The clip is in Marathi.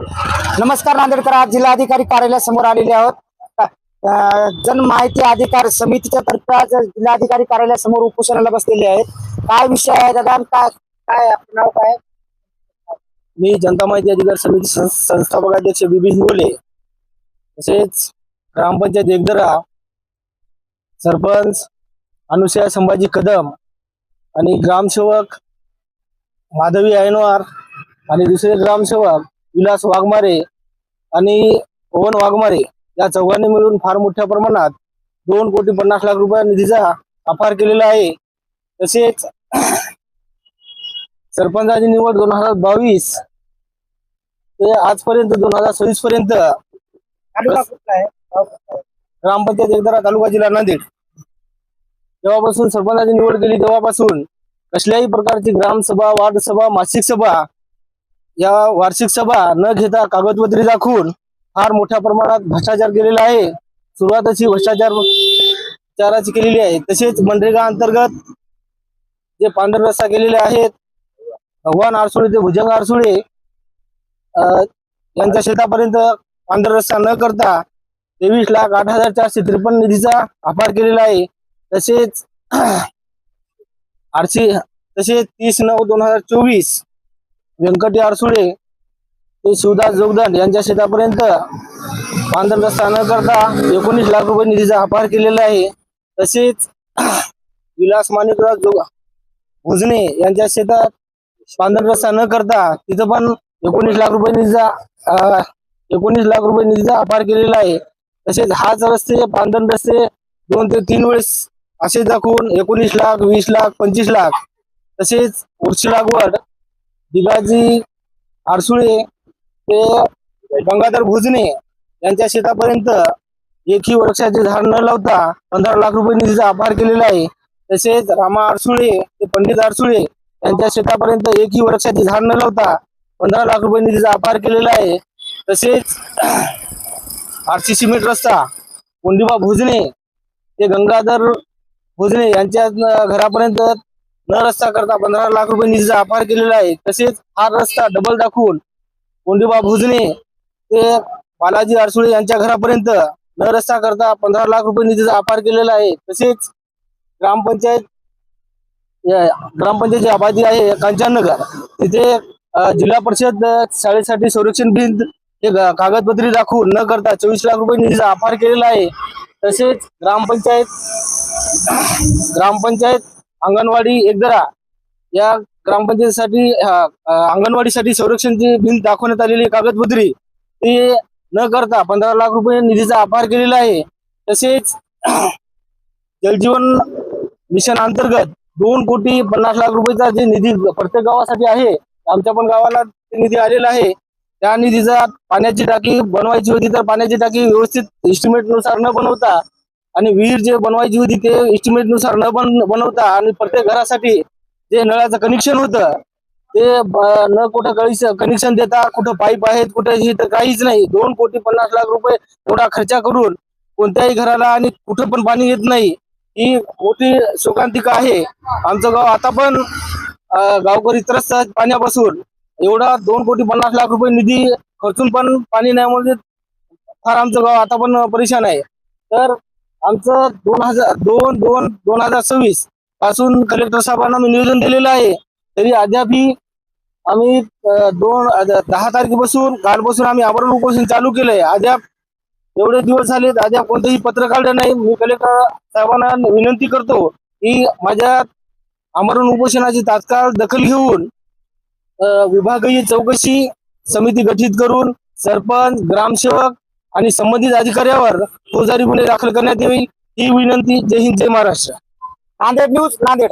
नमस्कार नांदेडकर आज जिल्हाधिकारी कार्यालयासमोर आलेले आहोत. जन माहिती अधिकार समितीच्या तर्फे आज जिल्हाधिकारी कार्यालयासमोर उपोषणाला बसलेले आहेत. काय विषय आहे दादा? काय काय आपलं नाव काय? मी जनता माहिती अधिकार समिती संस्थापक अध्यक्ष बिबी हिंगोले तसेच ग्रामपंचायत एकदरा सरपंच अनुसया संभाजी कदम आणि ग्रामसेवक माधवी ऐनवार आणि दुसरे ग्रामसेवक विलास वाघमारे आणि पवन वाघमारे या चौघांनी मिळून फार मोठ्या प्रमाणात दोन कोटी पन्नास लाख रुपया निधीचा अपार केलेला आहे. तसेच सरपंचाची निवड दोन हजार बावीस ते आजपर्यंत दोन हजार सव्वीस पर्यंत? ग्रामपंचायत एकदरा तालुका जिल्हा नांदेड. जेव्हापासून सरपंचाची निवड केली तेव्हापासून कसल्याही प्रकारची ग्रामसभा वार्ड सभा मासिक सभा या वार्षिक सभा न घेता कागदपत्री दाखवून फार मोठ्या प्रमाणात भ्रष्टाचार केलेला आहे. सुरुवातच ही भ्रष्टाचार चाराची केलेली आहे. तसेच मनरेगा अंतर्गत जे पांढर रस्ता केलेले आहेत भगवान आरसुळे ते भुजंग आरसुळे यांच्या शेतापर्यंत पांढर रस्ता न करता तेवीस लाख आठ हजार चारशे त्रेपन्न निधीचा अपार केलेला आहे. तसेच आरसी तसेच तीस नऊ दोन हजार चोवीस व्यंकटी आरसुळे ते शिवदास जोगदंड यांच्या शेतापर्यंत पांढर रस्ता न करता एकोणीस लाख रुपये निधीचा अपार केलेला आहे. तसेच विलास माणिकराव जोग भुजने यांच्या शेतात पांढर रस्ता न करता तिथं पण एकोणीस लाख रुपये निधीचा एकोणीस लाख रुपये निधीचा अपार केलेला आहे. तसेच हाच रस्ते पांढर रस्ते दोन ते तीन वेळेस असे दाखवून एकोणीस लाख वीस लाख पंचवीस लाख तसेच वृक्ष लागवड दिगाजी आरसुळे ते गंगाधर भुजने यांच्या शेतापर्यंत एकही वृक्षाचे झाड न लावता पंधरा लाख रुपये निधीचा आभार केलेला आहे. तसेच रामा आरसुळे ते पंडित आरसुळे यांच्या शेतापर्यंत एकही वृक्षाचे झाड न लावता पंधरा लाख रुपये निधीचा आभार केलेला आहे. तसेच आरसी सिमेंट रस्ता कोंडिबा भुजने ते गंगाधर भुजने यांच्या घरापर्यंत न रस्ता करता पंधरा लाख रुपये निधीचा अपार केलेला आहे. तसेच हा रस्ता डबल दाखवून कोंडीबा भुजने ते बालाजी आरसुळे यांच्या घरापर्यंत न रस्ता करता पंधरा लाख रुपये निधीचा अपार केलेला आहे. तसेच ग्रामपंचायत ग्रामपंचायत ग्रामपंचायतची आबादी आहे कांचननगर. तिथे जिल्हा परिषद शाळेसाठी संरक्षण भिंत हे कागदपत्री दाखवून न करता चोवीस लाख रुपये निधीचा अपार केलेला आहे. तसेच ग्रामपंचायत ग्रामपंचायत अंगणवाडी एकदरा या ग्रामपंचायतीसाठी अंगणवाडीसाठी संरक्षणची भिंत दाखवण्यात आलेली कागदपत्री. ती न करता पंधरा लाख रुपये निधीचा आभार केलेला आहे. तसेच जलजीवन मिशन अंतर्गत दोन कोटी पन्नास लाख रुपयेचा जे निधी प्रत्येक गावासाठी आहे आमच्या पण गावाला निधी आलेला आहे. त्या निधीचा पाण्याची टाकी बनवायची होती तर पाण्याची टाकी व्यवस्थित इस्टिमेटनुसार न बनवता आणि विहीर जे बनवायची होती ते इस्टिमेटनुसार न बन बनवता आणि प्रत्येक घरासाठी जे नळाचं कनेक्शन होतं ते न कुठं कळीस कनेक्शन देता कुठं पाईप आहेत कुठं हे तर काहीच नाही. दोन कोटी पन्नास लाख रुपये एवढा खर्च करून कोणत्याही घराला आणि कुठं पण पाणी येत नाही ही मोठी शोकांतिका आहे. आमचं गाव आता पण गावकरी त्रस्त आहेत पाण्यापासून. एवढा दोन कोटी पन्नास लाख रुपये निधी खर्चून पण पाणी नाही म्हणजे फार आमचं गाव आता पण परेशान आहे. तर आमचं दोन हजार दोन दोन दोन हजार सव्वीसपासून कलेक्टर साहेबांना मी निवेदन दिलेलं आहे. तरी अद्यापही आम्ही दोन दहा तारखेपासून कालपासून आम्ही आवरण उपोषण चालू केलंय. अद्याप एवढे दिवस झालेत अद्याप कोणतंही पत्र काढलं नाही. मी कलेक्टर साहेबांना विनंती करतो की माझ्या आमरण उपोषणाची तात्काळ दखल घेऊन विभागीय चौकशी समिती गठीत करून सरपंच ग्रामसेवक आणि संबंधित अधिकाऱ्यावर फौजदारी गुन्हे दाखल करण्यात येईल. ही विनंती जय हिंद जय महाराष्ट्र. नांदेड न्यूज नांदेड.